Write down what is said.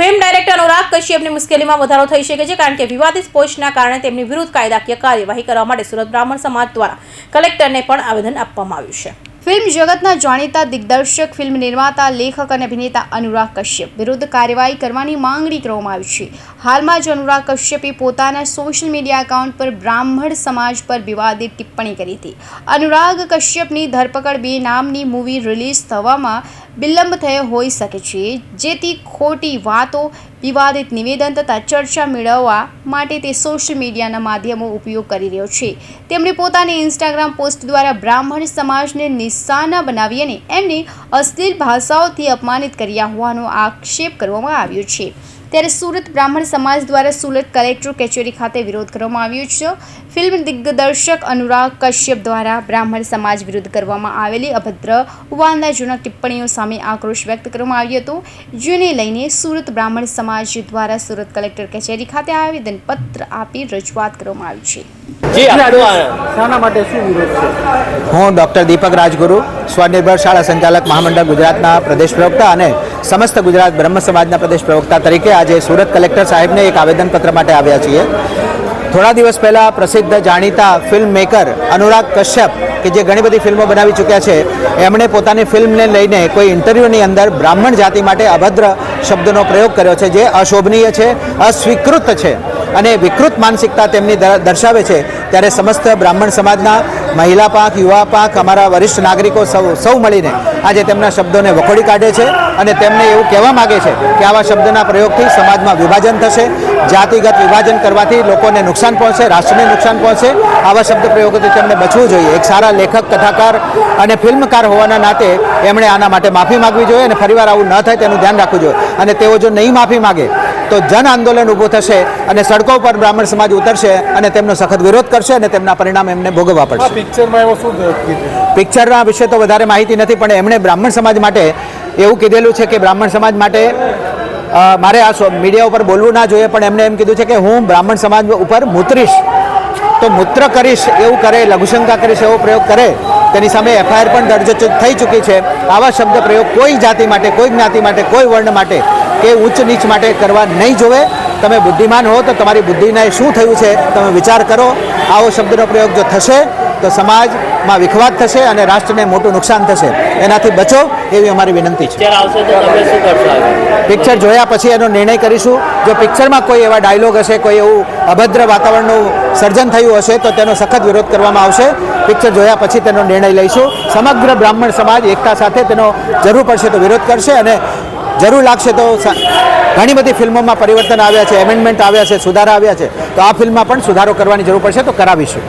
Film director Anurag કશ્યપની મુશ્કેલીમાં વધારો થઈ શકે છે કારણ કે વિવાદિત પોસ્ટના કારણે તેમની વિરુદ્ધ કાયદાકીય કાર્યવાહી કરવા માટે સુરત બ્રાહ્મણ સમાજ દ્વારા કલેક્ટરને પણ આવેદન આપવામાં આવ્યું છે. ફિલ્મ જગતના જાણીતા દિગ્દર્શક, ફિલ્મ નિર્માતા, લેખક અને અભિનેતા અનુરાગ કશ્યપ વિરુદ્ધ કાર્યવાહી કરવાની માંગણી કરવામાં આવી છે. હાલમાં જ અનુરાગ કશ્યપે પોતાના સોશિયલ મીડિયા એકાઉન્ટ પર બ્રાહ્મણ સમાજ પર વિવાદિત ટિપ્પણી કરી હતી. અનુરાગ કશ્યપની ધરપકડ બે નામની મૂવી રિલીઝ થવામાં વિલંબ થયો હોઈ શકે છે. જેથી ખોટી વાતો વિવાદિત નિવેદન તથા ચર્ચા મેળવવા માટે તે સોશિયલ મીડિયાના માધ્યમો ઉપયોગ કરી રહ્યો છે. તેમણે પોતાની ઇન્સ્ટાગ્રામ પોસ્ટ દ્વારા બ્રાહ્મણ સમાજને નિશાના બનાવી અને એમને અશ્લીલ ભાષાઓથી અપમાનિત કર્યા હોવાનો આક્ષેપ કરવામાં આવ્યો છે. ત્યારે સુરત બ્રાહ્મણ સમાજ દ્વારા સુરત કલેક્ટર કચેરી ખાતે વિરોધ કરવામાં આવ્યો છે. ફિલ્મ દિગ્દર્શક અનુરાગ કશ્યપ દ્વારા બ્રાહ્મણ સમાજ વિરુદ્ધ કરવામાં આવેલી અભદ્ર ઉવાલનાજનક ટિપ્પણીઓ સામે આક્રોશ વ્યક્ત કરવામાં આવ્યો હતો જેને લઈને સુરત બ્રાહ્મણ સમાજ દ્વારા સુરત કલેક્ટર કચેરી ખાતે આવેદનપત્ર આપી રજૂઆત કરવામાં આવી છે. જી આપનું આ- શાના માટે શું વિરોધ છે? હું ડૉક્ટર દીપક રાજગુરુ સ્વનિર્ભર શાળા સંચાલક મહામંડળ ગુજરાતના પ્રદેશ પ્રવક્તા અને સમસ્ત ગુજરાત બ્રહ્મ સમાજના પ્રદેશ પ્રવક્તા તરીકે આજે સુરત કલેક્ટર સાહેબને એક આવેદનપત્ર માટે આવ્યા છીએ. થોડા દિવસ પહેલાં પ્રસિદ્ધ જાણીતા ફિલ્મ મેકર અનુરાગ કશ્યપ, કે જે ઘણી બધી ફિલ્મો બનાવી ચૂક્યા છે, એમણે પોતાની ફિલ્મને લઈને કોઈ ઇન્ટરવ્યૂની અંદર બ્રાહ્મણ જાતિ માટે અભદ્ર શબ્દનો પ્રયોગ કર્યો છે, જે અશોભનીય છે, અસ્વીકૃત છે અને વિકૃત માનસિકતા તેમની દર્શાવે છે. ત્યારે સમસ્ત બ્રાહ્મણ સમાજના મહિલા પાંખ યુવા પાંખ અમારા વરિષ્ઠ નાગરિકો સૌ સૌ મળીને આજે તેમના શબ્દોને વખોડી કાઢે છે અને તેમને એવું કહેવા માગે છે કે આવા શબ્દના પ્રયોગથી સમાજમાં વિભાજન થશે, જાતિગત વિભાજન કરવાથી લોકોને નુકસાન પહોંચે રાષ્ટ્રને નુકસાન પહોંચે આવા શબ્દ પ્રયોગોથી તેમને બચવું જોઈએ. એક સારા લેખક, કથાકાર અને ફિલ્મકાર હોવાના નાતે એમણે આના માટે માફી માગવી જોઈએ અને ફરીવાર આવું ન થાય તેનું ધ્યાન રાખવું જોઈએ. અને તેઓ જો નહીં માફી માગે તો જન આંદોલન ઊભું થશે અને સડકો પર બ્રાહ્મણ સમાજ ઉતરશે અને તેમનો સખત વિરોધ કરશે અને તેમના પરિણામ એમને ભોગવવા પડશે. પિક્ચરમાં એવો શું પિક્ચરના વિશે તો વધારે માહિતી નથી પણ એમણે બ્રાહ્મણ સમાજ માટે એવું કીધેલું છે કે બ્રાહ્મણ સમાજ માટે મારે આ મીડિયા ઉપર બોલવું ના જોઈએ પણ એમણે એમ કીધું છે કે હું બ્રાહ્મણ સમાજ ઉપર મૂત્રીશ. તો મૂત્ર કરીશ એવું કરે લઘુશંકા કરીશ એવો પ્રયોગ કરે. તેની સામે એફઆઈઆર પણ દર્જ થઈ ચૂકી છે. આવા શબ્દ પ્રયોગ કોઈ જાતિ માટે કોઈ જ્ઞાતિ માટે કોઈ વર્ણ માટે કે ઉચ્ચ નીચ માટે કરવા નહીં જોવે. તમે બુદ્ધિમાન હો તો તમારી બુદ્ધિને શું થયું છે તમે વિચાર કરો. આવો શબ્દનો પ્રયોગ જો થશે તો સમાજમાં વિખવાદ થશે અને રાષ્ટ્રને મોટું નુકસાન થશે. એનાથી બચો એવી અમારી વિનંતી છે. પિક્ચર જોયા પછી એનો નિર્ણય કરીશું. જો પિક્ચરમાં કોઈ એવા ડાયલોગ હશે કોઈ એવું અભદ્ર વાતાવરણનું સર્જન થયું હશે તો તેનો સખત વિરોધ કરવામાં આવશે. પિક્ચર જોયા પછી તેનો નિર્ણય લઈશું. સમગ્ર બ્રાહ્મણ સમાજ એકતા સાથે તેનો જરૂર પડશે તો વિરોધ કરશે અને જરૂર લાગશે તો ઘણી બધી ફિલ્મોમાં પરિવર્તન આવ્યા છે, એમેન્ડમેન્ટ આવ્યા છે, સુધારા આવ્યા છે. તો આ ફિલ્મમાં પણ સુધારો કરવાની જરૂર પડશે, તો કરાવીશું.